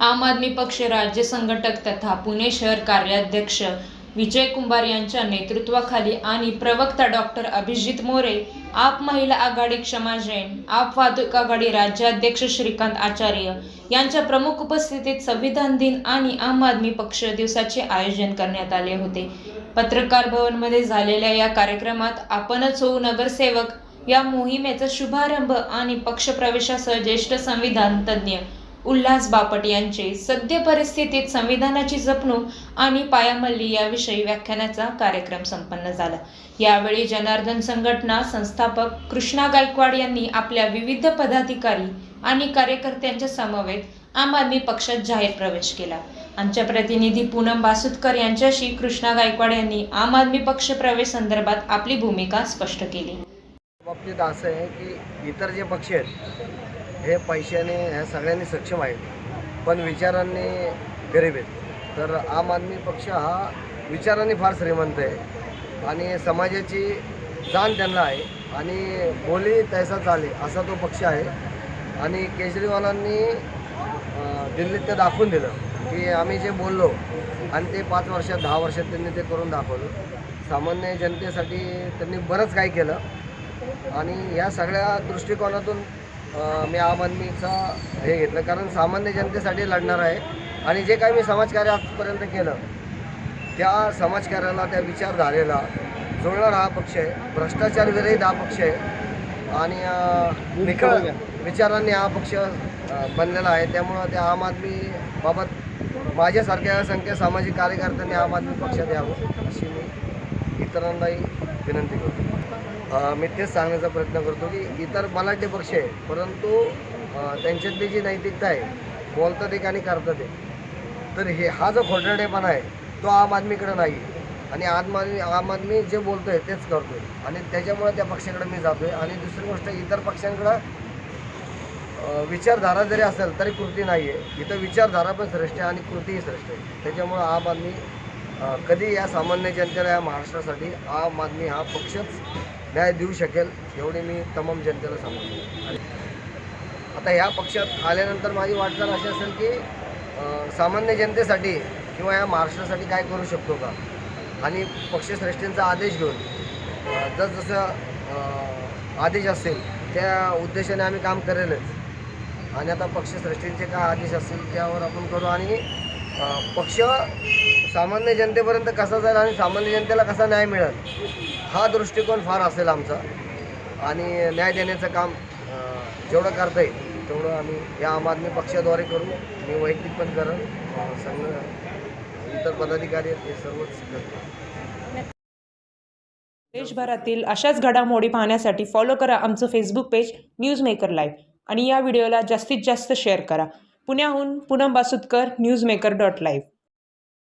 आम आदमी पक्ष राज्य संघटक तथा पुणे शहर कार्याध्यक्ष विजय कुंभार यांच्या नेतृत्वाखाली आणि प्रवक्ता डॉक्टर अभिजित मोरे आप महिला आघाडी क्षमा जैन आप वाहतूक आघाडी राज्याध्यक्ष श्रीकांत आचार्य यांच्या प्रमुख उपस्थितीत संविधान दिन आणि आम आदमी पक्ष दिवसाचे आयोजन करण्यात आले होते. पत्रकार भवनमध्ये झालेल्या या कार्यक्रमात आपणच होऊ नगरसेवक. या मोहिमेचा शुभारंभ आणि पक्षप्रवेशासह ज्येष्ठ संविधान तज्ज्ञ उल्हास बापट यांचे सद्य परिस्थितीत संविधानाची जपणूक आणि पायामल्ली याविषयी व्याख्यानाचा कार्यक्रम संपन्न झाला. यावेळी जनार्दन संघटना संस्थापक कृष्णा गायकवाड यांनी आपल्या विविध पदाधिकारी आणि कार्यकर्त्यांच्या समवेत आम आदमी पक्षात जाहीर प्रवेश केला. आमच्या प्रतिनिधी पूनम बासुतकर यांच्याशी कृष्णा गायकवाड यांनी आम आदमी पक्ष प्रवेश संदर्भात आपली भूमिका स्पष्ट केली. बाबतीत असं आहे की इतर जे पक्ष आहेत हे पैशाने ह्या सगळ्यांनी सक्षम आहेत. पण विचारांनी गरीब आहेत. तर आम आदमी पक्ष हा विचारांनी फार श्रीमंत आहे. आणि समाजाची जाण त्यांना आहे. आणि बोली तैसा चाले असा तो पक्ष आहे. आणि केजरीवालांनी दिल्लीत ते दाखवून दिलं की आम्ही जे बोललो आणि ते पाच वर्षात दहा वर्षात त्यांनी ते करून दाखवलं. सामान्य जनतेसाठी त्यांनी बरंच काही केलं. आणि या सगळ्या दृष्टिकोनातून मी आम आदमीचा हे घेतलं. कारण सामान्य जनतेसाठी लढणार आहे. आणि जे काही मी समाजकार्य आजपर्यंत केलं त्या समाजकार्याला त्या विचारधारेला जुळणारा हा पक्ष आहे. भ्रष्टाचार विरहित हा पक्ष आहे. आणि निखळ विचारांनी हा पक्ष बनलेला आहे. त्यामुळं त्या आम आदमी बाबत माझ्यासारख्या संख्या सामाजिक कार्यकर्त्यांनी आम आदमी पक्षात यावं अशी मी इतरांनाही विनंती करतो. मी तेच सांगण्याचा प्रयत्न करतो की इतर मराठी पक्ष आहे परंतु त्यांच्यातली जी नैतिकता आहे बोलतात एक आणि करतात एक. तर हे हा जो खोटारडेपणा आहे तो आम आदमीकडे नाही. आहे. आणि आम आदमी आम आदमी जे बोलतो आहे तेच करतो आहे आणि त्याच्यामुळे त्या पक्षाकडे मी जातो आहे आणि दुसरी गोष्ट इतर पक्षांकडं विचारधारा जरी असेल तरी कृती नाही आहे इथं विचारधारा पण श्रेष्ठ आहे आणि कृतीही श्रेष्ठ आहे. त्याच्यामुळं आम आदमी कधी या सामान्य जनतेला या महाराष्ट्रासाठी आम आदमी हा पक्षच न्याय देऊ शकेल एवढी मी तमाम जनतेला सांगतो. आता ह्या पक्षात आल्यानंतर माझी वाटचाल अशी असेल की सामान्य जनतेसाठी किंवा या महाराष्ट्रासाठी काय करू शकतो का? आणि पक्षश्रेष्ठींचा आदेश घेऊन जसजसं आदेश असेल त्या उद्देशाने आम्ही काम करेलच. आणि आता पक्षश्रेष्ठींचे काय आदेश असतील त्यावर आपण करू आणि पक्ष सामान्य जनतेपर्यंत कसा जाईल आणि सामान्य जनतेला कसा न्याय मिळेल हा दृष्टिकोन फार असेल आमचा. आणि न्याय देण्याचं काम जेवढं करता येईल तेवढं आम्ही या आम आदमी पक्षाद्वारे करू. मी वैयक्तिक पण करेन संघ इतर पदाधिकारी आहेत ते सर्वच करतो देशभरातील अशाच घडामोडी पाहण्यासाठी फॉलो करा आमचं Facebook page news maker live आणि या व्हिडिओला जास्तीत जास्त शेअर करा. पुण्याहून Poonam Basutkar news maker dot live